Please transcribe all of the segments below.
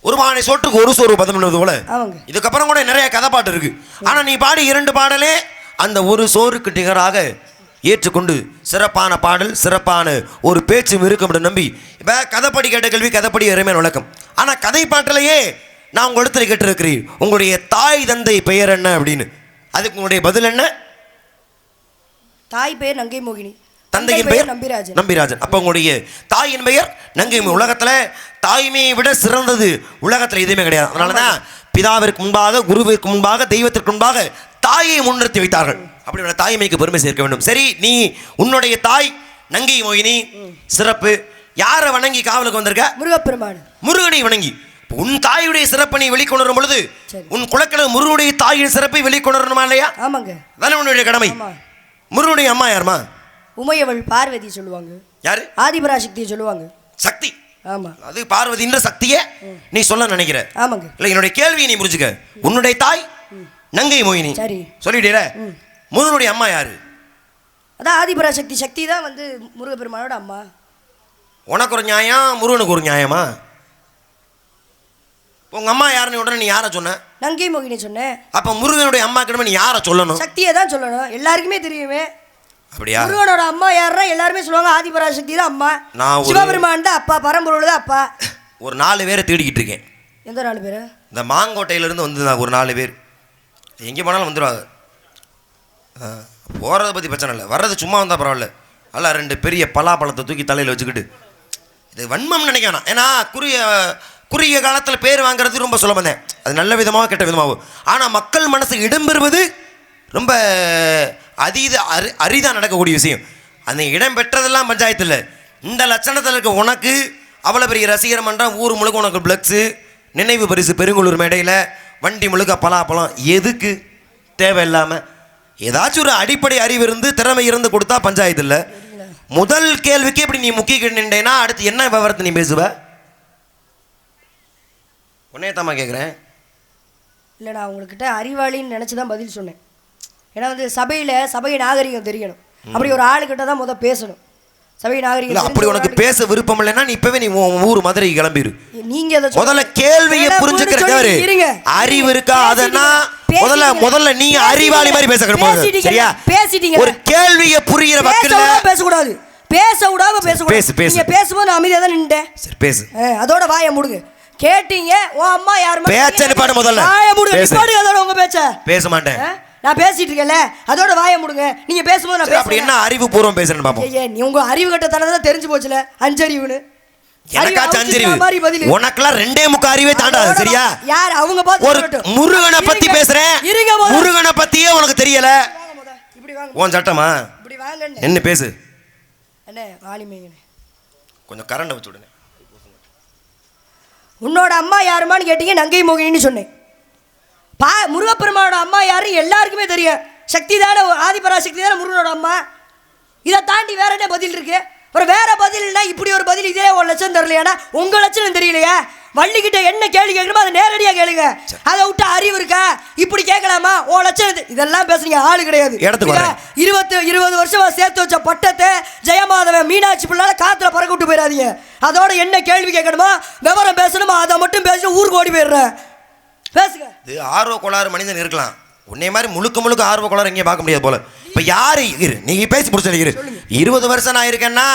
ஒரு பானை சோற்றுக்கு ஒரு சோறு பதம் போல. இதுக்கப்புறம் கூட நிறைய கதை பாட்டு இருக்கு. ஆனா நீ பாடி இரண்டு பாடலே அந்த ஒரு சோறுக்கு நிகராக ஏற்றுக்கொண்டு சிறப்பான பாடல் சிறப்பான ஒரு பேச்சும் இருக்கும் நம்பி இப்ப கதைப்படி கேட்ட கேள்வி கதைப்படி இறைமையான விளக்கம். ஆனா கதை பாட்டிலேயே நான் உங்களிடத்தில் கேட்டிருக்கிறேன். உங்களுடைய தாய் தந்தை பெயர் என்ன அப்படின்னு? அதுக்கு உங்களுடைய பதில் என்ன? தாய் பெயர் நங்கை மோகினி. தந்தையின் பெயர் நம்பிராஜன். நம்பிராஜன். அப்ப உங்களுடைய தாயின் பெயர் நங்கை உலகத்துல தாய்மையை விட சிறந்தது உலகத்துல எதுவுமே கிடையாது. அதனாலதான் பிதாவிற்கு முன்பாக குருவிற்கு முன்பாக தெய்வத்திற்கு முன்பாக தாயை முன்னிறுத்தி வைத்தார்கள். அப்படி தாய்மைக்கு பெருமை சேர்க்க வேண்டும். சரி நீ உன்னுடைய தாய் நங்கை மோகினி சிறப்பு. யாரை வணங்கி காவலுக்கு வந்திருக்க? முருகப்பெருமான். முருகனை வணங்கி. உன் தாயுடைய சிறப்பை நீ வெளிக்கொணரும் பொழுது. உன் குலக்கிழமை முருகனுடைய தாயின் சிறப்பை வெளிக்கொணரணுமா இல்லையா? ஆமாங்க. தானே உன்னுடைய கடமை. முருகனுடைய அம்மா யாருமா? உமையவள் பார்வதி சொல்லுவாங்க. யாரு? ஆதிபராசக்தியை சொல்லுவாங்க. சக்தி. ஆமா. அது பார்வதின்ற சக்தியே நீ சொல்ல நினைக்கிற. ஆமாங்க. இல்ல என்னுடைய கேள்வியை நீ புரிஞ்சுக்க உன்னுடைய தாய் நங்கை மோகினி. சரி. சொல்லிட்டீல? முருகனுடைய அம்மா யாரு? அதான் ஆதிபராசக்தி சக்தி தான் வந்து முருகப்பெருமானோட அம்மா. உனக்கு ஒரு நியாயம் முருகனுக்கு ஒரு நியாயமா? உங்க அம்மா யாருன்னு உடனே நீ யாரை சொன்ன? நங்கை மோகினி சொன்னேன். அப்ப முருகனுடைய அம்மா கிட்ட நீ யாரை சொல்லணும்? சக்தியை தான் சொல்லணும். எல்லாருக்குமே தெரியுமே. அப்படியா? முருகனோட அம்மா யாருன்னா எல்லாருமே சொல்லுவாங்க ஆதிபராசக்தி தான் அம்மா. நான் ஒரு- சிவபெருமான் தான் அப்பா பரம்பொருள் தான் அப்பா. ஒரு நாலு பேரை தேடிக்கிட்டு இருக்கேன். எந்த நாலு பேர்? இந்த மாங்கோட்டையிலேருந்து வந்திருந்தாங்க ஒரு நாலு பேர். எங்கே போனாலும் வந்துடுவாங்க போகிறத பற்றி பிரச்சனை இல்லை. வர்றது சும்மா வந்தால் பரவாயில்ல. அல்ல ரெண்டு பெரிய பலாப்பழத்தை தூக்கி தலையில் வச்சுக்கிட்டு. இது வன்மம் நினைக்க வேணாம். ஏன்னா குறுகிய குறுகிய காலத்தில் பேர் வாங்குறது ரொம்ப சுலபம். தான் அது நல்ல விதமாக கெட்ட விதமாகும் ஆனால் மக்கள் மனசு இடம்பெறுவது ரொம்ப அதீத அரி அரிதாக நடக்கக்கூடிய விஷயம். அந்த இடம் பெற்றதெல்லாம் பஞ்சாயத்தில். இந்த லட்சணத்தில் இருக்க உனக்கு அவ்வளோ பெரிய ரசிகர் மன்றம் ஊர் முழுக்க உனக்கு பிளக்ஸு நினைவு பரிசு பெருங்குளூர் மேடையில் வண்டி முழுக்க பலாப்பழம். எதுக்கு? தேவையில்லாமல் ஏதாச்சும் ஒரு அடிப்படை அறிவு இருந்து திறமை இருந்து கொடுத்தா பஞ்சாயத்து இல்லை முதல் கேள்விக்கு இப்படி நீ முக்கிய நின்றேன்னா அடுத்து என்ன விவரத்தை நீ பேசுவ? உன்னே தாம்மா கேட்குறேன் இல்லைடா உங்கள்கிட்ட அறிவாளின்னு நினச்சி தான் பதில் சொன்னேன். ஏன்னா வந்து சபையில் சபை நாகரிகம் தெரியணும் அப்படி ஒரு ஆளுக்கிட்ட தான் முத பேசணும் சபை நாகரிகம் அப்படி உனக்கு பேச விருப்பம் இல்லைன்னா நீ இப்பவே நீ ஊர் மதுரைக்கு கிளம்பிடு நீங்க. முதல்ல கேள்வியை வேணாம், புரிஞ்சுக்கிற சொல்லி- தேவரு இருங்க. அறிவு இருக்கா அதனா. முதல்ல முதல்ல நீ. அறிவாளி மாதிரி பேச பேசிட்டீங்க. சரியா பேசிட்டீங்க. ஒரு கேள்வியை புரியிற பேச விடாம பேசக்கூடாது பேச விடாம பேசக்கூடாது பேசு, பேசு. நீங்க பேசும்போது நான் அமைதியாக தான் நின்றுட்டேன் சரி பேசு அதோட வாயை மூடுங்க கேட்டீங்க உன் அம்மா யாருமா பேச்சை நிப்பாட்டு முதல்ல. வாயை மூடுங்க பேசு. நிப்பாட்டுங்க அதோட உங்க பேச்ச பேச மாட்டேன்? நான் பேசிட்டு இருக்கேன்ல அதோட வாயை மூடுங்க. நீங்க பேசும்போது நான் அப்படி பேசுறேன். என்ன அறிவுபூர்வம் பேசுறேன்னு பாப்போம் ஐயே, நீ உங்க அறிவு கட்டத்தனம் தான் தெரிஞ்சு போச்சுல அஞ்சறிவுன்னு. எனக்காச்சும் அஞ்சறிவு. உனக்கெல்லாம் ரெண்டே முக்கா அறிவே தாண்டாது சரியா? யார் அவங்க பார்த்து ஒரு. முருகனை பத்தி. பேசுறேன். முருகனை பத்தியே உனக்கு தெரியல. உன் சட்டமா? என்ன பேசு? அண்ணே வாலிமைங்கண்ணே கொஞ்சம் கரண்ட் வச்சு விடுங்க. உன்னோட அம்மா யாருமான்னு கேட்டீங்க நங்கை மோகினின்னு சொன்னேன். பா முருகப்பெருமானோட அம்மா யாருன்னு எல்லாருக்குமே தெரியும். சக்தி தானே ஆதிபராசக்தி தானே முருகனோட அம்மா. இதை தாண்டி வேற என்ன பதில் இருக்கு? அப்புறம் வேற பதில்னா இப்படி ஒரு பதில் இதே ஒரு லட்சம் தரலையானா? உங்க லட்சணம் தெரியலையா. வள்ளிக்கிட்ட என்ன கேள்வி கேட்கணுமோ அதை நேரடியாக கேளுங்க. அதை விட்டு அறிவு இருக்கா? இப்படி கேட்கலாமா? ஓ லட்சம் இது- இதெல்லாம் பேசுறீங்க ஆளு கிடையாது. இருபத்து இருபது வருஷமா சேர்த்து வச்ச பட்டத்தை ஜெயமாதவன் மீனாட்சி பிள்ளால காத்துல பறக்க விட்டு போயிடாதீங்க அதோட என்ன கேள்வி கேட்கணுமா விவரம் பேசணுமா அதை மட்டும் பேசிட்டு ஊருக்கு ஓடி போயிடுறேன். பேசுங்க. இது ஆர்வ கோளாறு மனிதன் இருக்கலாம். உன்னை மாதிரி முழுக்க முழுக்க ஆர்வ கோளாறு எங்கேயும் பார்க்க முடியாது போல. இப்ப யாரு? இரு நீங்க பேசி முடிச்சு இரு. இருபது வருஷம் நான் இருக்கேன்னா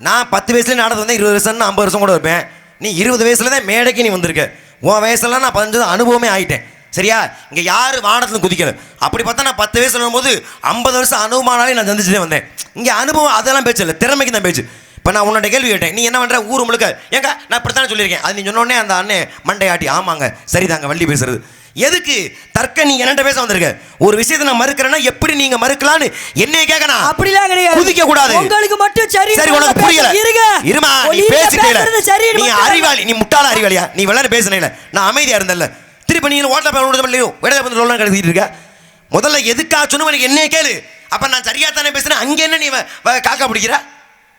நான் பத்து வயசுல நாடகம் வந்தேன் இருபது வருஷம் ஐம்பது வருஷம் கூட இருப்பேன். நீ இருபது வயசுல தான் மேடைக்கு நீ வந்திருக்க. உன் வயசுல நான் பதினஞ்சு அனுபவமே ஆயிட்டேன். சரியா? இங்க யாரு வானத்துல குதிக்கல? அப்படி பார்த்தா நான் பத்து வயசுல வரும்போது ஐம்பது வருஷம் அனுபவமானாலே நான் சந்திச்சுட்டே வந்தேன். இங்க அனுபவம் அதெல்லாம் பேச்சு இல்லை திறமைக்கு தான் பேச்சு. இப்போ நான் உன்னோட கேள்வி கேட்டேன். நீ என்ன பண்ற? ஊர் முழுக்க. ஏங்க நான் இப்படித்தானே சொல்லியிருக்கேன். அது நீ சொன்ன உடனே அந்த அண்ணன் மண்டையாட்டி. ஆமாங்க சரிதாங்க வள்ளி பேசுறது. எதுக்கு? தர்க்க நீ என்னட்ட பேச வந்திருக்க? ஒரு விஷயத்தை நான் மறுக்கிறேன்னா எப்படி நீங்க மறுக்கலான்னு என்னைய கேட்கணும் அப்படிலாம் கிடையாது. குதிக்க கூடாது. உங்களுக்கு மட்டும் சரி சரி உனக்கு புரியல. இருங்க. இருமா நீ பேசிட்டே சரின்னு நீ அறிவாளி நீ முட்டாள அறிவாளியா? நீ விளையாட பேசுனேல நான் அமைதியா இருந்தேன்ல. திருப்பி நீ ஓட்டல பேச இல்லையோ விடையில வந்து சொல்லலாம் கழுதிட்டு இருக்க. முதல்ல எதுக்கா சொன்ன எனக்கு என்னைய கேளு. அப்ப நான் சரியா தானே பேசுறேன். அங்க என்ன நீ காக்கா பிடிக்கிற?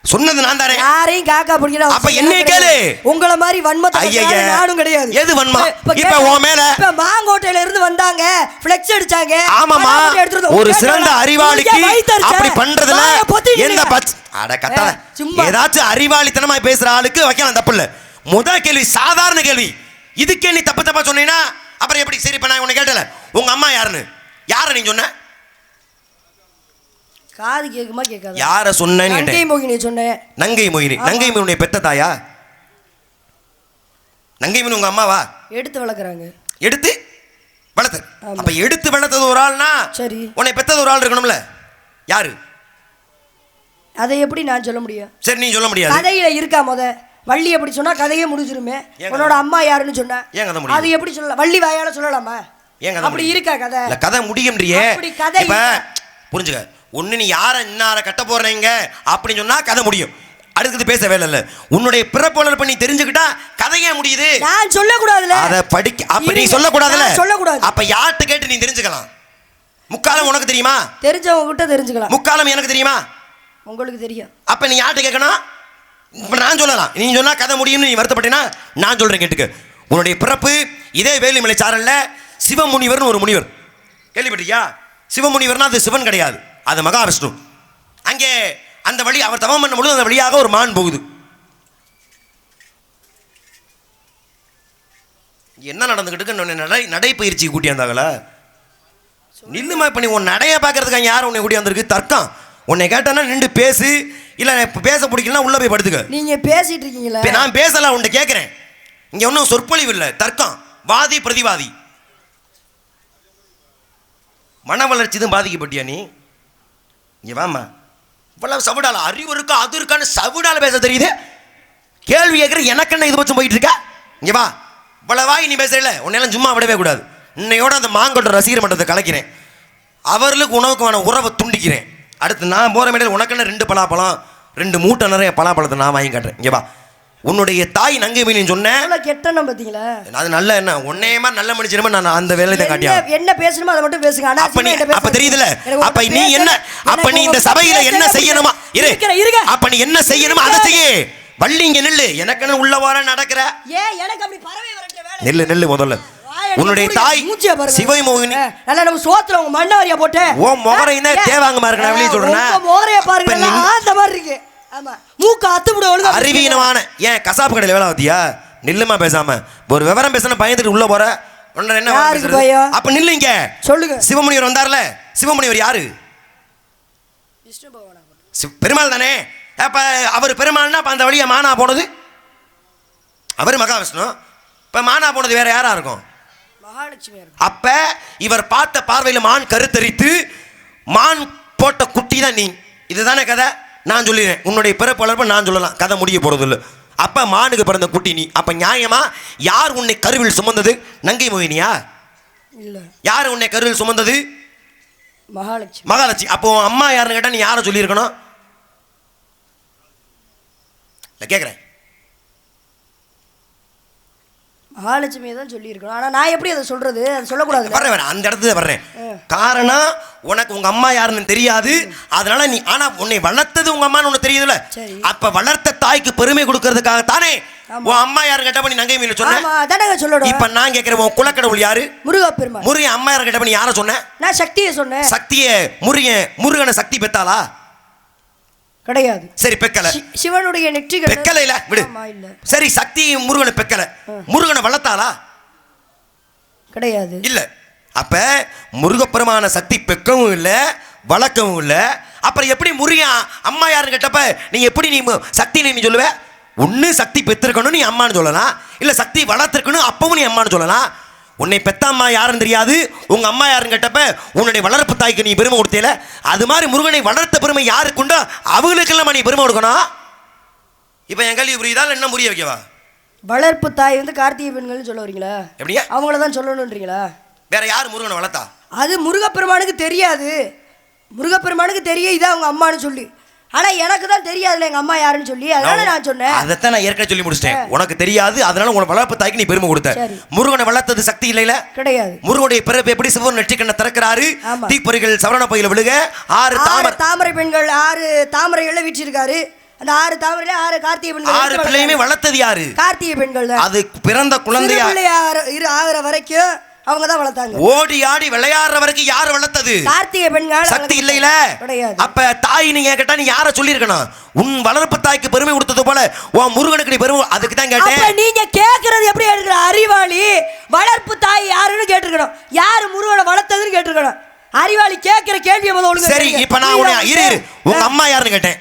சொன்னது நான் தானே யாரையும் காக்கா பிடிக்கிற அப்ப கிடையாது. கேளு. உங்களை மாதிரி வன்மத்தை நானும் கிடையாது எது வன்மம்? இப்ப. உன் மேல- இப்ப மாங்கோட்டையில இருந்து வந்தாங்க ஃபிளெக்ஸ் அடிச்சாங்க ஆமாமா ஒரு சிறந்த? அறிவாளிக்கு. அப்படி பண்றதுல எந்த நில்லுங்க. பச் அட கத்தாத. ஏதாச்சும் அறிவாளித்தனமா பேசுற ஆளுக்கு வைக்கலாம் தப்பு இல்ல முத கேள்வி சாதாரண கேள்வி இதுக்கே நீ தப்பு தப்பா சொன்னீங்கன்னா அப்புறம் எப்படி சரி இப்ப நான் உன்னை கேட்டல உங்க அம்மா யாருன்னு யார நீ சொன்ன காது கேக்குமா கேட்காத யார சொன்னேன்னு நங்கை கேட்டேன். மோகினி சொன்னேன். நங்கை மொயினி நங்கை மொயினுடைய பெத்த தாயா? நங்கை மொயினி உங்க அம்மாவா? எடுத்து வளர்க்குறாங்க. எடுத்து வளர்த்தது ஆமா. அப்ப எடுத்து வளர்த்தது ஒரு ஆள்னா சரி. உன்னை பெத்தது ஒரு ஆள் இருக்கணும்ல. யாரு? அதை எப்படி நான் சொல்ல முடியும்? சரி நீ சொல்ல முடியாது. கதையில இருக்கா முத? வள்ளி எப்படி சொன்னா கதையே முடிஞ்சிருமே. ஏன் கதை? உன்னோட அம்மா யாருன்னு சொன்ன? ஏன் கதை முடியும்? அது எப்படி சொல்லலாம்? வள்ளி வாயால சொல்லலாமா? ஏன் கதை அப்படி முடியும்? இருக்கா கதை? இல்ல கதை முடியும்ன்றியே. அப்படி கதை இப்ப? புரிஞ்சுக்க. ஒண்ணு நீ யார இன்னார கட்ட போறீங்க அப்படின்னு சொன்னா கதை முடியும். அடுத்தது பேச வேலை இல்ல. உன்னுடைய பிறப்புணர் பண்ணி தெரிஞ்சுக்கிட்டா கதையே முடியுது? நான் சொல்லக்கூடாதுல அத படிக்க அப்ப நீ. சொல்லக்கூடாதுல்ல? சொல்லக்கூடாது. அப்ப யார்கிட்ட கேட்டு நீ தெரிஞ்சுக்கலாம்? முக்காலம் உனக்கு தெரியுமா? தெரிஞ்சவங்க கிட்ட தெரிஞ்சுக்கலாம். முக்காலம் எனக்கு தெரியுமா? உங்களுக்கு தெரியும். அப்ப நீ யார்கிட்ட கேட்கணும்? இப்ப நான் சொல்லலாம். நீ சொன்னா கதை முடியும்னு நீ வருத்தப்பட்டீன்னா நான் சொல்றேன் கேட்டுக்க. உன்னுடைய பிறப்பு இதே வேலிமலை சாரல்ல சிவமுனிவர்னு ஒரு முனிவர். கேள்விப்பட்டியா சிவமுனிவர்னா அது சிவன் கிடையாது. அது மகாவிஷ்ணு. அங்கே அந்த வழி அவர் தவம் பண்ணும் பொழுது அந்த வழியாக ஒரு மான் போகுது. என்ன நடந்துகிட்டு இருக்கு? நடை நடைப்பயிற்சி கூட்டியாந்தாங்களா நில்லுமா இப்ப நீ உன் நடைய பார்க்கறதுக்கு யாரும் உன்னை கூட்டியாந்துருக்கு தர்க்கம். உன்னை கேட்டானா நின்று பேசு. இல்ல பேச பிடிக்கலனா உள்ள போய் படுத்துக்க. நீங்க பேசிட்டு இருக்கீங்களா? நான் பேசல உன்னை கேட்கிறேன் இங்க ஒன்றும் சொற்பொழிவு இல்லை. தர்க்கம். வாதி பிரதிவாதி. மன வளர்ச்சி தான் பாதிக்கப்பட்டியா நீ? இங்க வாம்மா. இவ்வளவு சவுடால அறிவு இருக்கா அது இருக்கான்னு சவுடால பேச தெரியுது. கேள்வி கேட்குற எனக்கு என்ன இது பட்சம் போயிட்டு இருக்கா இங்கே வா. இவ்வளவா நீ பேசுறல உன்னெல்லாம் சும்மா விடவே கூடாது. இன்னையோட அந்த மாங்கொண்ட ரசிகர் மன்றத்தை கலைக்கிறேன். அவர்களுக்கு உணவுக்கான உறவை துண்டிக்கிறேன். அடுத்து நான் போகிற மேடையில் உனக்குன்னு ரெண்டு பலாப்பழம் ரெண்டு மூட்டை நிறைய பலாப்பழத்தை நான் வாங்கி காட்டுறேன். இங்கே வா. உன்னுடைய தாய் நங்கை சொன்னேன். எவ்வளவு கெட்டனம் பாத்தீங்களா? அது நல்ல என்ன? உன்னையமா நல்ல மனுஷனமா நான் அந்த வேலையை தான் காட்டியா? என்ன- பேசணுமோ அதை மட்டும் பேசுங்க. ஆனா அப்ப நீ அப்ப. தெரியுதுல? அப்ப நீ. என்ன? அப்ப நீ இந்த சபையில என்ன. செய்யணுமா? இரு. இருங்க. அப்ப நீ என்ன செய்யணுமா அதை செய்ய. வள்ளி இங்க நில்லு. எனக்குன்னு உள்ள வர நடக்கிற. ஏன் எனக்கு அப்படி பறவை வரட்ட வேலை நெல்லு நெல்லு முதல்ல. உன்னுடைய. தாய். சிவமோகினி ஆ, நல்லா நம்ம சோத்துல உங்க மண்ணாரியா போட்டு. ஓ முகரையும் தான் ஆ, தேவாங்கமா இருக்கு நான் வெளியே சொல்றேன் முகரைய பாருங்க நல்லா ஆந்த மாதிரி இருக்கு. ஆமா. மூக்க அத்து விட ஒழுங்கா அறிவீனமான. ஏன் கசாப்பு கடையில் வேலை ஆத்தியா நில்லுமா பேசாம. ஒரு விவரம் பேசினா பயந்துட்டு உள்ள போற. உன்னை என்ன? பயம்? அப்ப நில்லுங்க சொல்லுங்க. சிவமுனிவர் வந்தார்ல. சிவமுனிவர் யாரு? பெருமாள் தானே? அப்ப அவர் பெருமாள்னா அப்ப அந்த வழியா மானா போனது? அவர் மகாவிஷ்ணு. இப்ப மானா போனது வேற யாரா இருக்கும்? அப்ப இவர் பார்த்த பார்வையில மான் கருத்தரித்து மான் போட்ட குட்டி தான் நீ. இதுதானே கதை? நான் சொல்லிடுறேன். உன்னுடைய பிறப்பு வளர்ப்பு நான் சொல்லலாம். கதை முடிய போறது இல்லை அப்ப மானுக்கு பிறந்த குட்டி நீ. அப்ப நியாயமா யார் உன்னை கருவில் சுமந்தது? நங்கை மோகினியா இல்ல. யார் உன்னை கருவில் சுமந்தது? மகாலட்சுமி. மகாலட்சுமி. அப்போ அம்மா யாருன்னு கேட்டா நீ யாரை சொல்லியிருக்கணும்? இல்லை கேட்குறேன் மகாலட்சுமியை தான் சொல்லியிருக்கணும். ஆனா நான் எப்படி அதை சொல்றது? அதை சொல்லக்கூடாது. வர்றேன் வரேன் அந்த இடத்துல வர்றேன். காரணம் உனக்கு உங்க அம்மா யாருன்னு தெரியாது. அதனால நீ ஆனா உன்னை வளர்த்தது உங்க அம்மான்னு உனக்கு தெரியுதுல சரி. அப்ப வளர்த்த தாய்க்கு பெருமை கொடுக்கறதுக்காக தானே. உன் அம்மா யாரு கேட்டப்ப நீ நங்கை மீன் சொன்ன? ஆமா அதானங்க சொல்லணும். இப்ப நான் கேட்கிறேன் உன் குலக்கடவுள் யாரு? முருகப்பெருமாள். முருகன் அம்மா யாரு கேட்டப்ப நீ யாரை சொன்ன? நான் சக்தியை சொன்னேன். சக்திய முருகன் முருகனை சக்தி பெத்தாளா? கிடையாது. சரி பெக்கல. சிவனுடைய நெற்றிகள் பெக்கல இல்ல. விடு சரி சக்தி முருகனை பெக்கல. முருகனை வளர்த்தாளா? கிடையாது. இல்ல. அப்ப முருகப்பெருமான சக்தி பெக்கவும் இல்ல வளர்க்கவும் இல்ல. அப்புறம் எப்படி முருகன் அம்மா யாருன்னு கேட்டப்ப நீ எப்படி நீ சக்தி நீ சொல்லுவ? ஒண்ணு சக்தி பெற்றிருக்கணும் நீ அம்மான்னு சொல்லலாம். இல்ல சக்தி வளர்த்திருக்கணும் அப்பவும் நீ அம்மான்னு சொல்லலாம். உன்னை பெத்த அம்மா யாருன்னு தெரியாது. உங்க அம்மா யாருன்னு கேட்டப்ப உன்னுடைய வளர்ப்பு தாய்க்கு நீ பெருமை கொடுத்தேல. அது மாதிரி முருகனை வளர்த்த பெருமை யாருக்கு உண்டோ அவங்களுக்கெல்லாம் நீ பெருமை கொடுக்கணும். இப்ப என் கேள்வி புரியுதா என்ன புரிய வைக்கவா? வளர்ப்பு தாய் வந்து கார்த்திகை பெண்கள்னு சொல்ல வரீங்களா? எப்படியா அவங்கள தான் சொல்லணுன்றீங்களா? வேற யார் முருகனை வளர்த்தா? அது முருகப்பெருமானுக்கு தெரியாது. முருகப்பெருமானுக்கு தெரியும் இதான் அவங்க அம்மான்னு சொல்லி. ஆனா எனக்கு தான் தெரியாதுல எங்க அம்மா யாருன்னு சொல்லி. அதனால நான் சொன்னேன். அதைத்தான் நான் ஏற்கனவே சொல்லி முடிச்சிட்டேன். உனக்கு தெரியாது அதனால உன வளர்ப்பு தாய்க்கு நீ பெருமை கொடுத்த. முருகனை வளர்த்தது சக்தி இல்லைல? கிடையாது. முருகனுடைய பிறப்பு எப்படி சிவன் நெற்றிக்கண்ண திறக்கிறாரு. தீப்பொறிகள் சவரண பையில விழுக ஆறு தாமர் தாமரை பெண்கள் ஆறு தாமரைகள்ல வீச்சிருக்காரு அந்த ஆறு தாமரையில ஆறு கார்த்திகை பெண்கள் ஆறு பிள்ளையுமே. வளர்த்தது யாரு? கார்த்திகை பெண்கள் அது பிறந்த குழந்தையா? ஆகிற வரைக்கும் அவங்க தான் வளர்த்தாங்க. ஓடி ஆடி விளையாடுற வரைக்கும் யார் வளர்த்தது? கார்த்திகை பெண்கள் சக்தி இல்லையில? கிடையாது. அப்ப தாய் நீங்க கேட்டா நீ யார சொல்லியிருக்கணும்? உன் வளர்ப்பு தாய்க்கு பெருமை கொடுத்தது போல உன் முருகனுக்கு நீ பெருமை அதுக்கு தான் கேட்டேன். நீங்க கேக்குறது எப்படி எடுக்கிற அறிவாளி வளர்ப்பு தாய் யாருன்னு கேட்டிருக்கணும். யாரு முருகனை வளர்த்ததுன்னு கேட்டிருக்கணும். அறிவாளி கேட்கிற கேள்வியை முதல்ல சரி. இப்ப நான் உன்னை இரு இரு. உங்க? அம்மா யாருன்னு கேட்டேன்.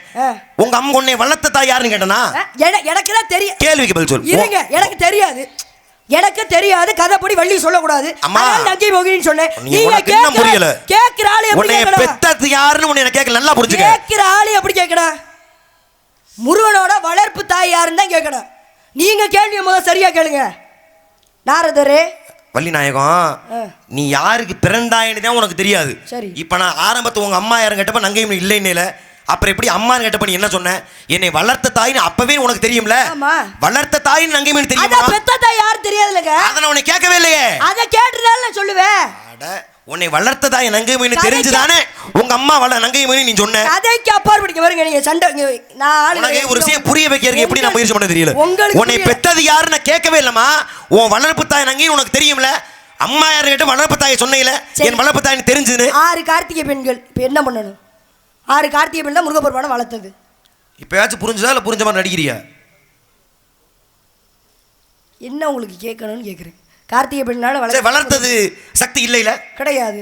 உங்க அம்மா உன்னை வளர்த்த தாய் யாருன்னு கேட்டனா? எனக்கு தான் தெரியும். கேள்விக்கு பதில் சொல் இருங்க எனக்கு தெரியாது. எனக்கு தெரியாது கதைப்படி வள்ளி சொல்லக்கூடாது. அம்மா. நங்கை மோகினின்னு சொன்னேன். நீங்க கேக்குற புரியல. கேக்குற ஆளு எப்படி கேட்கணும்? பெத்தது யாருன்னு உன்னை கேட்க நல்லா புரிஞ்சுக்க. கேக்குற ஆளு எப்படி கேட்கணும்? முருகனோட வளர்ப்பு தாய் யாருன்னு தான் கேட்கணும். நீங்க கேள்வியை முதல்ல சரியா கேளுங்க. நாரதரே. வள்ளி நாயகம் ஆ. நீ யாருக்கு பிறந்தாயின்னு தான் உனக்கு தெரியாது. சரி. இப்ப நான் ஆரம்பத்து உங்க அம்மா யாரும் கேட்டப்ப நங்கையும் இல்லைன்னு அப்புறம் எப்படி அம்மான்னு கேட்டப்ப நீ என்ன சொன்ன? என்னை வளர்த்த தாயின்னு அப்பவே உனக்கு தெரியும்ல. வளர்த்த தாயின்னு தெரியுமா? அதான் பெத்த தாய் யாரும் தெரியாதுல்லங்க. அதை உன்னை கேட்கவே இல்லையே. அதை கேட்டுனால நான் சொல்லுவேன். உன்னை வளர்த்த தாய் நங்கைமணி கதைக்கு- தெரிஞ்சுதானே? உங்க அம்மா வள நங்கைமணி நீ சொன்ன. கதைக்கு அப்பாற்பட்டு படிக்க பாருங்க நீங்க சண்டை நான் ஒரு விஷயம் புரிய வைக்கிறதுக்கு எப்படி நான் முயற்சி பண்ண தெரியல? உன்னை. பெத்தது யாருன்னு நான் கேட்கவே இல்லம்மா. உன் வளர்ப்பு தாய் நங்கையும் உனக்கு தெரியும்ல. அம்மா யாரு கேட்டு வளர்ப்பு தாயை சொன்னீல சரி. என் வளர்ப்பு தாய் தெரிஞ்சுன்னு ஆறு கார்த்திகை பெண்கள் இப்போ என்ன பண்ணணும்? ஆறு கார்த்திகை பெண் தான் முருகப்பெருமானை வளர்த்தது. இப்பயாச்சும் புரிஞ்சுதா இல்ல புரிஞ்ச மாதிரி நடிக்கிறியா? என்ன உங்களுக்கு கேட்கணும்னு கேட்குறேன். கார்த்திகை பெண்ணால வளர்த்த வளர்த்தது சக்தி இல்லைல கிடையாது.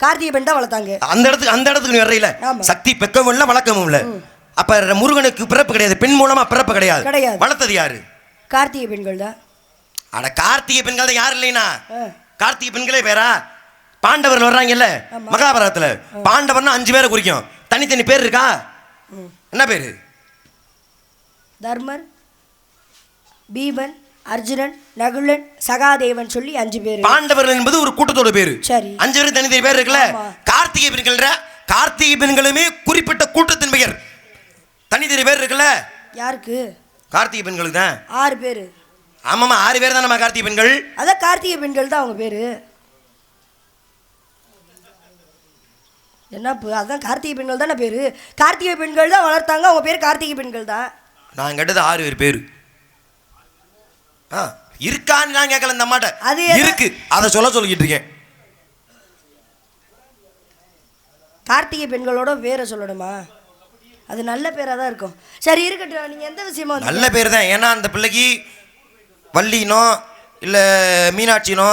கார்த்திகை பெண் தான் வளர்த்தாங்க. அந்த இடத்துக்கு அந்த இடத்துக்கு நீ வர்றீல ஆமா. சக்தி பெக்கவும் இல்ல வழக்கமும் இல்ல? அப்ப முருகனுக்கு பிறப்பு கிடையாது பெண் மூலமா பிறப்பு கிடையாது. கிடையாது. வளர்த்தது யாரு? கார்த்திகை பெண்கள் தான். அட கார்த்திகை பெண்கள் தான் யாரும் இல்லைனா. கார்த்திகை பெண்களே பேரா பாண்டவர் வர்றாங்கல்ல. மகாபாரதத்துல பாண்டவர்னா அஞ்சு பேரை குறிக்கும். தனித்தனி பேர் இருக்கா? என்ன பேரு? தர்மர் பீமன் அர்ஜுனன் நகுலன் சகாதேவன் சொல்லி அஞ்சு பேர். பாண்டவர்கள் என்பது ஒரு கூட்டத்தோட பேரு. சரி. அஞ்சு பேர் தனித்தனி பேர் இருக்குல்ல. கார்த்திகை பெண்கள்ன்ற கார்த்திகை பெண்களுமே குறிப்பிட்ட கூட்டத்தின் பெயர். தனித்தனி பேர் இருக்குல்ல? யாருக்கு? கார்த்திகை பெண்களுக்கு தான் ஆறு பேர். ஆமாமா ஆறு பேர் தான் நம்ம கார்த்திகை பெண்கள்? அதான் கார்த்திகை பெண்கள் தான் அவங்க பேர். என்ன அதான் கார்த்திகை பெண்கள் தானே பேர்? கார்த்திகை பெண்கள் தான் வளர்த்தாங்க அவங்க பேர் கார்த்திகை பெண்கள் தான். நான் கேட்டது ஆறு பேர் பேரு. ஆ இருக்கான்னு நான் கேட்கல இந்த அம்மாட்ட. அது இருக்கு. அதை சொல்ல சொல்லிக்கிட்டு இருக்கேன். கார்த்திகை பெண்களோட பேரை சொல்லணுமா? அது நல்ல பேராக தான் இருக்கும். சரி இருக்கட்டும். நீங்கள் எந்த விஷயமா நல்ல பேர் தான். ஏன்னா அந்த பிள்ளைக்கு வள்ளினோ இல்லை மீனாட்சினோ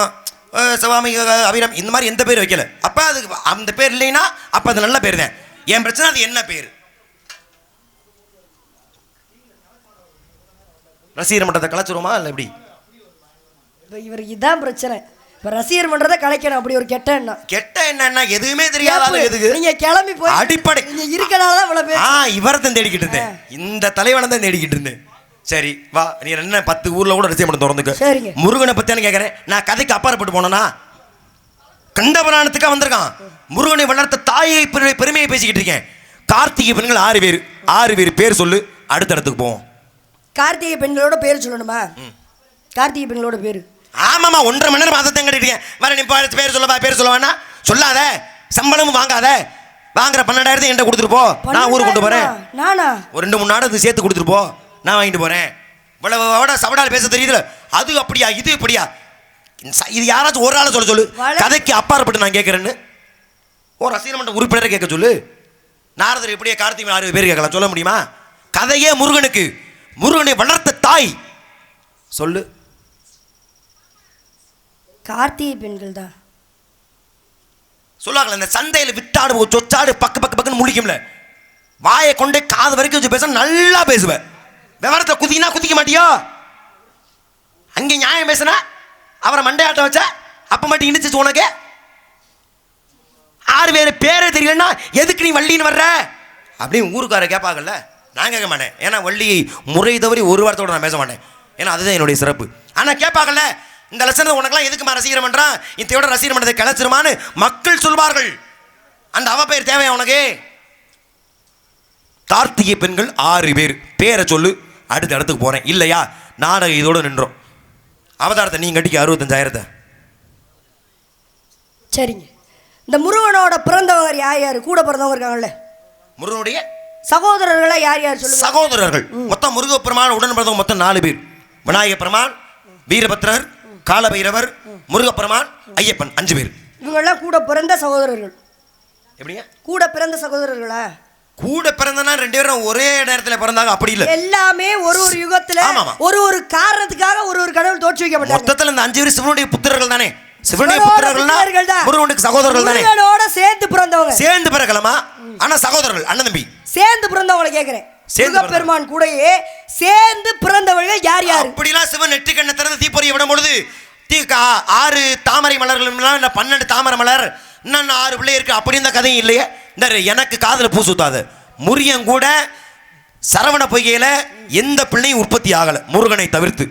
சிவாமி அபிராமி இந்த மாதிரி எந்த பேர் வைக்கல. அப்போ அது அந்த பேர் இல்லைன்னா அப்போ அது நல்ல பேர் தான். என் பிரச்சனை அது என்ன பேர்? ரசிகர் மன்றத்தை கலைச்சிருமா இல்லை எப்படி? இவருக்கு இதான் பிரச்சனை. இப்போ ரசிகர் மன்றத்தை கலைக்கணும் அப்படி ஒரு கெட்ட எண்ணம். கெட்ட என்னன்னா எதுவுமே தெரியாத எதுக்கு? நீங்க கிளம்பி போய் அடிப்படை. நீங்க இருக்கனால தான் இவ்வளவு பேர். ஆ இவரை தான் தேடிக்கிட்டு இருந்தேன். இந்த தலைவனை தான் தேடிக்கிட்டு இருந்தேன். சரி வா. நீ என்ன பத்து ஊர்ல கூட ரசிகம் பண்ண திறந்துக்க. முருகனை பத்தியானு கேட்கறேன் நான் கதைக்கு அப்பாற்பட்டு போனேனா? கண்டபுராணத்துக்காக வந்திருக்கான். முருகனை வளர்த்த தாயை பெரு- பெருமையை பேசிக்கிட்டு இருக்கேன். கார்த்திகை பெண்கள் ஆறு பேர். ஆறு பேர் பேர் சொல்லு. அடுத்த இடத்துக்கு போவோம். கார்த்திகை பெண்களோட பேர் சொல்லணுமா? கார்த்திகை பெண்களோட பேர். ஆமாமா ஒன்றரை மணி நேரம் அதை தான் கட்டிட்டேன் வர நீ பேர் சொல்லவா பேர் சொல்லவானா சொல்லாத. சம்பளமும் வாங்காத. வாங்குற பன்னெண்டாயிரத்தை என்கிட்ட கொடுத்துட்டு போ. நான் ஊருக்கு கொண்டு போறேன். பன்னெண்டாயிரமா? நானா? ஒரு ரெண்டு மூணு நாடகத்துக்கு சேர்த்து கொடுத்துட்டு போ. நான் வாங்கிட்டு போறேன். இவ்வளவு விட சவடால் பேச தெரியுதுல. அது அப்படியா இது இப்படியா? இது யாராச்சும் ஒரு ஆளை சொல்ல சொல்லு. கதைக்கு அப்பாற்பட்டு நான் கேட்கறேன்னு. ஓ ரசிகர் மன்ற உறுப்பினரை கேட்க சொல்லு. நாரதர் இப்படியே கார்த்திகை ஆறு பேர் கேட்கலாம். சொல்ல முடியுமா? கதையே முருகனுக்கு. முருகனை வளர்த்த தாய். சொல்லு. கார்த்திகை பெண்கள் தான் சொல்லுவாங்களே இந்த சந்தையில் விட்டாடு ஒரு சொச்சாடு பக்கு பக்கு பக்குன்னு முழிக்கும்ல. வாயை கொண்டே காது வரைக்கும் வச்சு பேச நல்லா பேசுவேன். விவரத்தை குதிக்கினா குதிக்க மாட்டியோ? அங்கே நியாயம் பேசுனா அவரை மண்டையாட்ட வச்சா அப்ப மட்டும் இடிச்சிச்சு உனக்கு? ஆறு பேர் பேரே தெரியலன்னா எதுக்கு நீ வள்ளின்னு வர்ற? அப்படின்னு ஊருக்கார கேட்பாங்கல்ல. நான் கேட்க மாட்டேன். ஏன்னா வள்ளி முறை தவறி ஒரு வாரத்தோட நான் பேச மாட்டேன். ஏன்னா அதுதான் என்னுடைய சிறப்பு. ஆனால் கேட்பாங்கல்ல இந்த லட்சணத்தை உனக்கெல்லாம் எதுக்குமா ரசிகரம் பண்ணுறான் இத்தையோட ரசிகரம் பண்ணதை கிளச்சிருமான்னு மக்கள் சொல்வார்கள். அந்த அவ பேர் தேவையா உனக்கு? கார்த்திகை பெண்கள் ஆறு பேர். பேரை சொல்லு. அடுத்த இடத்துக்கு போறேன். இல்லையா? நாடகம் இதோட நின்றோம். அவதாரத்தை நீ கட்டிக்க அறுபத்தஞ்சாயிரத்தை. சரிங்க. இந்த முருகனோட பிறந்தவங்க யார் யார்? கூட பிறந்தவங்க இருக்காங்கல்ல? முருகனுடைய சகோதரர்களா யார் யார் சொல்லுங்க? சகோதரர்கள். மொத்தம் முருகப்பெருமான் உடன் பிறந்தவங்க மொத்தம் நாலு பேர். விநாயக பெருமான் வீரபத்ரர் காலபைரவர் முருகப்பெருமான் ஐயப்பன் அஞ்சு பேர். இவங்கெல்லாம் கூட பிறந்த சகோதரர்கள். எப்படிங்க? கூட பிறந்த சகோதரர்களா? கூட பிறந்தனா ரெண்டு பேரும் ஒரே நேரத்துல பிறந்தாங்க. அப்படி இல்ல. எல்லாமே ஒரு ஒரு யுகத்துல. ஒரு ஒரு காரணத்துக்காக ஒரு ஒரு கடவுள் தோற்று வைக்கப்பட்டாங்க. மொத்தத்துல இந்த அஞ்சு பேர் சிவனுடைய புத்திரர்கள் தானே? சிவனுடைய புத்திரர்கள் தான். முருகனுக்கு சகோதரர்கள் தானே? முருகனோட சேர்ந்து பிறந்தவங்க. சேர்ந்து பிறக்கலாமா? ஆனா சகோதரர்கள் அண்ணன் தம்பி. சேர்ந்து பிறந்தவங்களை கேக்குறேன். முருகப்பெருமான் கூடயே சேர்ந்து பிறந்தவர்கள் யார் யார்? அப்படிலாம் சிவன் நெற்றி கண்ணை திறந்து தீப்பொறியை விடும் பொழுது தீ ஆறு தாமரை மலர்கள் பன்னெண்டு தாமரை மலர் இன்னும் ஆறு பிள்ளை இருக்கு. அப்படி இந்த கதையும் இல்லையே. இந்த எனக்கு காதுல பூ சுத்தாது. முருகன் கூட சரவண பொய்கையில எந்த பிள்ளையும் உற்பத்தி ஆகல முருகனை தவிர்த்து.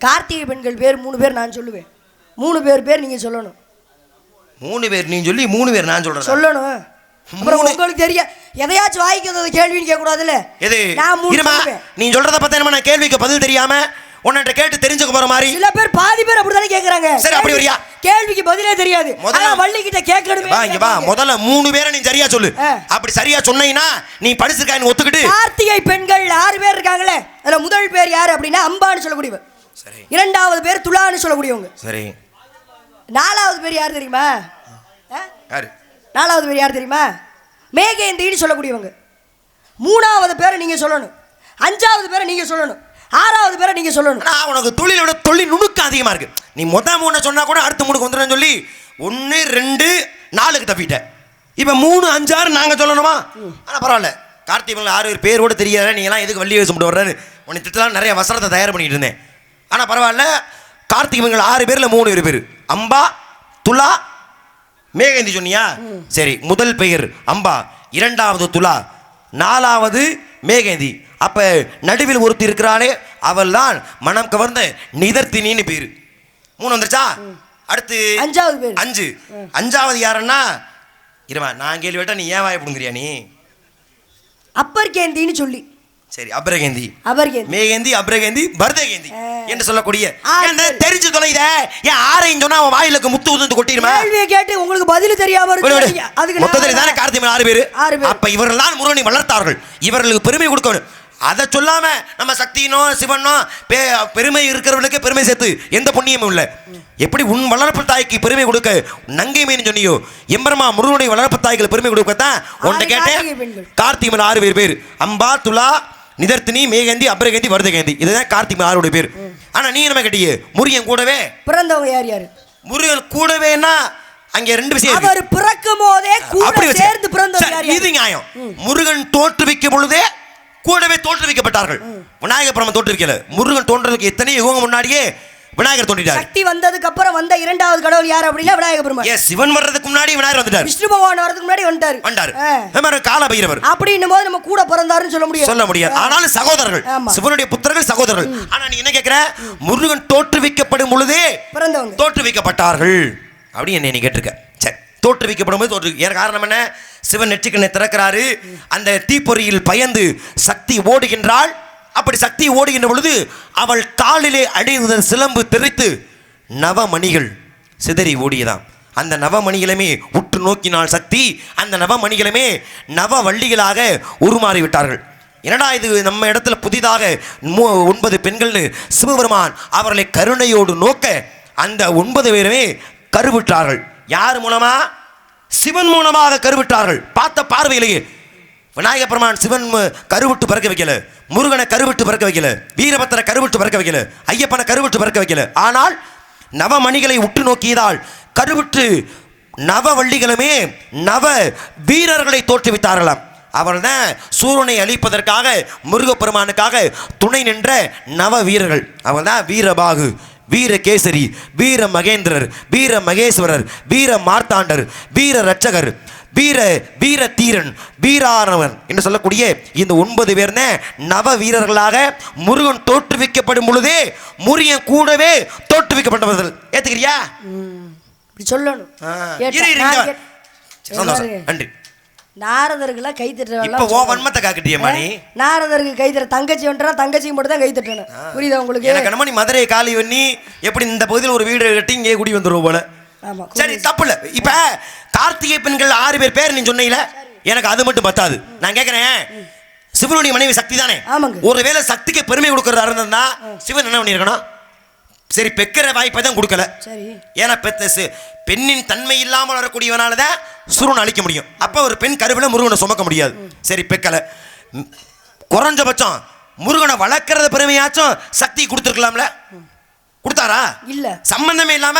கார்த்திகை பெண்கள் பேர் மூணு பேர் நான் சொல்லுவேன். மூணு பேர் பேர் நீங்க சொல்லணும். மூணு பேர் நீ சொல்லி மூணு பேர் நான் சொல்றேன்? சொல்லணும். அப்புறம் உங்களுக்கு தெரிய எதையாச்சும் வாய்க்கிறது கேள்வின்னு கேட்க கூடாதுல்ல எது? நான். நீ சொல்றத பார்த்தா நான் கேள்விக்கு பதில் தெரியாம உன்னிட்ட கேட்டு தெரிஞ்சுக்க போற மாதிரி. சில பேர் பாதி பேர் அப்படித்தானே கேக்குறாங்க. சரி, அப்படி வரியா? கேள்விக்கு பதிலே தெரியாது. முதல்ல- வள்ளி கிட்ட கேட்கணுமே வா இங்க வா. முதல்ல மூணு பேரை நீ சரியா சொல்லு. அப்படி சரியா சொன்னீங்கன்னா நீ படிச்சிருக்கான்னு ஒத்துக்கிட்டு. கார்த்திகை பெண்கள் ஆறு பேர் இருக்காங்களே அதுல முதல் பேர் யாரு அப்படின்னா அம்பான்னு சொல்லக்கூடியவங்க சரி. இரண்டாவது பேர் துலான்னு சொல்லக்கூடியவங்க. சரி. நாலாவது பேர் யார் தெரியுமா? யாரு? நாலாவது பேர் யார் தெரியுமா? மேகேந்தின்னு சொல்லக்கூடியவங்க. மூணாவது பேரை நீங்க சொல்லணும். அஞ்சாவது பேரை நீங்க சொல்லணும். ஆறாவது பேரை நீங்க சொல்லணும். ஆனா உனக்கு தொழிலோட தொழில் நுணுக்கம் அதிகமா இருக்கு. நீ மொத மூணு சொன்னா கூட அடுத்த மூணுக்கு வந்துடும் சொல்லி ஒன்று ரெண்டு நாலுக்கு தப்பிட்ட. இப்போ மூணு அஞ்சாறு நாங்க சொல்லணுமா? ஆனா பரவாயில்ல. கார்த்திகை ஆறு பேர் பேர் கூட தெரியாத நீ எல்லாம் எதுக்கு வள்ளி வேஷம் போட்டு வர்றாரு? உன்னை திட்டலாம் நிறைய வசனத்தை தயார் பண்ணிட்டு இருந்தேன். ஆனா பரவாயில்ல. கார்த்திகை ஆறு பேர்ல மூணு பேர் பேர். அம்பா துலா மேகந்தி சொன்னியா? சரி முதல் பெயர் அம்பா இரண்டாவது துலா நாலாவது மேகந்தி. அப்ப நடுவில் ஒருத்தி இருக்கிறாளே அவள் தான் மனம் கவர்ந்த நிதர்த்தினின்னு பேரு. மூணு வந்துருச்சா? அடுத்து அஞ்சாவது பேர். அஞ்சு. அஞ்சாவது யாருன்னா? இருமா நான் கேள்வி கேட்டா நீ ஏன் வாய பிடுங்குறியா நீ? அப்பர் கேந்தின்னு சொல்லி. சரி அப்ரகேந்தி. அவர் கேந்தி மேகந்தி அப்ரகேந்தி பரதகேந்தி. என்று சொல்லக்கூடிய. தெரிஞ்சு தொலைத ஏன் ஆரையும் சொன்னா அவன் வாயிலுக்கு முத்து உதுந்து கொட்டிடுமா? கேட்டு உங்களுக்கு பதில் தெரியாம அதுக்கு மொத்தத்தில் தானே கார்த்திகை ஆறு பேர்? ஆறு பேர். அப்ப இவர்கள் தான் முருகனை வளர்த்தார்கள். இவர்களுக்கு பெருமை கொடுக்கணும். அதை சொல்லாம நம்ம சக்தினோ சிவனோ பெ- பெருமை இருக்கிறவர்களுக்கு பெருமை சேர்த்து எந்த புண்ணியமும் இல்லை. எப்படி உன் வளர்ப்பு தாய்க்கு பெருமை கொடுக்க நங்கை மீன் சொன்னியோ? எம்பரமா முருகனுடைய வளர்ப்பு தாய்க்கு பெருமை கொடுக்கத்தான்? ஆறு கேட்டேன். கார்த்திகை. கார்த்திகை ஆறு பேர் பேர். அம்பா துலா நிதர்த்தினி மேகந்தி அபரகந்தி வரதகந்தி இதுதான் கார்த்திகை ஆறுடைய பேர். ஆனா நீ என்ன கேட்டியே? முருகன் கூடவே? பிறந்தவங்க யார் யாரு? முருகன் கூடவேனா அங்க ரெண்டு விஷயம். அவர் பிறக்கும் போதே கூட. சேர்ந்து பிறந்தவங்க சரி, யார் யாரு? இது நியாயம். முருகன் தோற்றுவிக்கும் பொழுதே கூடவே தோற்றுவிக்கப்பட்டார்கள். விநாயகர் பிரம்மன் தோற்றுவிக்கல. முருகன் தோன்றதுக்கு எத்தனை யுகம் முன்னாடியே விநாயகர் தோன்றிட்டார். சக்தி வந்ததுக்கு அப்புறம் வந்த இரண்டாவது கடவுள் யார் அப்படின்னா விநாயக பெருமாள் ஏன் சிவன் வர்றதுக்கு முன்னாடி விநாயகர் வந்துட்டார். விஷ்ணு பகவான் வரதுக்கு முன்னாடி வந்துட்டாரு. வந்தார். கால பைரவர் அப்படின்னும் போது நம்ம கூட பிறந்தாருன்னு சொல்ல முடியாது. சொல்ல முடியாது. ஆனாலும் சகோதரர்கள். சிவனுடைய புத்திரர்கள் சகோதரர்கள். ஆனா நீ என்ன கேக்குற? முருகன் தோற்றுவிக்கப்படும் பொழுதே பிறந்தவங்க. தோற்றுவிக்கப்பட்டார்கள். அப்படி என்னை கேட்டிருக்க. சரி தோற்றுவிக்கப்படும் போது தோற்று ஏன் காரணம் என்ன? சிவன் நெற்றிக்கண்ணை திறக்கிறாரு. அந்த தீப்பொறியில் பயந்து சக்தி ஓடுகின்றாள். அப்படி சக்தி ஓடுகின்ற பொழுது அவள் காலிலே அடைந்த சிலம்பு தெரித்து நவமணிகள் சிதறி ஓடியதாம். அந்த நவமணிகளுமே உற்று நோக்கினாள் சக்தி அந்த நவமணிகளுமே நவ வள்ளிகளாக உருமாறிவிட்டார்கள். என்னடா இது நம்ம இடத்துல புதிதாக மூ- ஒன்பது பெண்கள்னு சிவபெருமான் அவர்களை கருணையோடு நோக்க அந்த ஒன்பது பேருமே கருவிட்டார்கள் யார் மூலமாக சிவன் மூலமாக கருவிட்டார்கள். பார்த்த பார்வையிலேயே விநாயக பெருமான் சிவன் கருவிட்டு பிறக்க வைக்கல. முருகனை கருவிட்டு பிறக்க வைக்கல. வீரபத்திர கருவிட்டு பிறக்க வைக்கல. ஐயப்பனை கருவிட்டு பிறக்க வைக்கல. ஆனால் நவமணிகளை உற்று நோக்கியதால் கருவிட்டு நவவள்ளிகளுமே நவ வீரர்களை தோற்றுவித்தார்களாம் அவர்தான் சூரனை அழிப்பதற்காக முருகப்பெருமானுக்காக துணை நின்ற நவ வீரர்கள். அவர்தான் வீரபாகு. வீரகேசரி வீர மகேந்திரர் வீர மகேஸ்வரர் வீர மார்த்தாண்டர் வீர ரட்சகர் வீர வீர தீரன் வீரானவன் என்று சொல்லக்கூடிய இந்த ஒன்பது பேர் நவ வீரர்களாக முருகன் தோற்றுவிக்கப்படும் பொழுதே முருகன் கூடவே தோற்றுவிக்கப்பட்டவர்கள். ஏத்துக்கிறியா? சொல்லணும். நன்றி. நாரதர்களை கை தட்டுறவெல்லாம் ஓ வன்மத்தை காக்கிட்டியம்மா நீ நாரதருக்கு கை தர தங்கச்சி வந்துட்டா தங்கச்சி மட்டும் தான் கை தட்டணும். புரியுதா உங்களுக்கு? எனக்கு என்னமோ நீ மதுரை காலி பண்ணி எப்படி இந்த பகுதியில் ஒரு வீடு கட்டி இங்கே குடி வந்துருவோம் போல. சரி தப்பு இல்ல. இப்ப கார்த்திகை பெண்கள் ஆறு பேர் பேர் நீ சொன்னீல. எனக்கு அது மட்டும் பத்தாது. நான் கேட்கிறேன் சிவனுடைய மனைவி சக்தி தானே. ஒருவேளை சக்திக்கு பெருமை கொடுக்கறதா இருந்தா சிவன் என்ன பண்ணியிருக்கணும்? சரி பெக்கிற வாய்ப்பை தான் கொடுக்கல. சரி. ஏன்னா பெத்த பெண்ணின் தன்மை இல்லாமல் வரக்கூடியவனால தான் சுருண் அழிக்க முடியும். அப்போ ஒரு பெண் கருவில் முருகனை சுமக்க முடியாது. சரி பெக்கலை. குறைஞ்சபட்சம் முருகனை வளர்க்கறத பெருமையாச்சும் சக்தி கொடுத்துருக்கலாம்ல? கொடுத்தாரா? இல்ல. சம்பந்தமே இல்லாம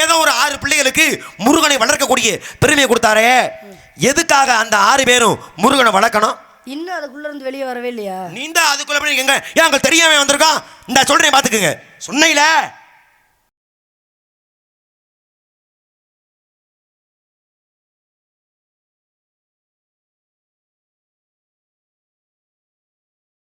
ஏதோ ஒரு ஆறு பிள்ளைகளுக்கு முருகனை வளர்க்கக்கூடிய பெருமையை கொடுத்தாரே. எதுக்காக அந்த ஆறு பேரும் முருகனை வளர்க்கணும்? இன்னும் அதுக்குள்ள இருந்து வெளியே வரவே இல்லையா? நீ தான் அதுக்குள்ள போய் எங்க? ஏன் அங்க தெரியாம வந்திருக்கான்? இந்த சொல்றேன் பாத்துக்கங்க. சொன்னையில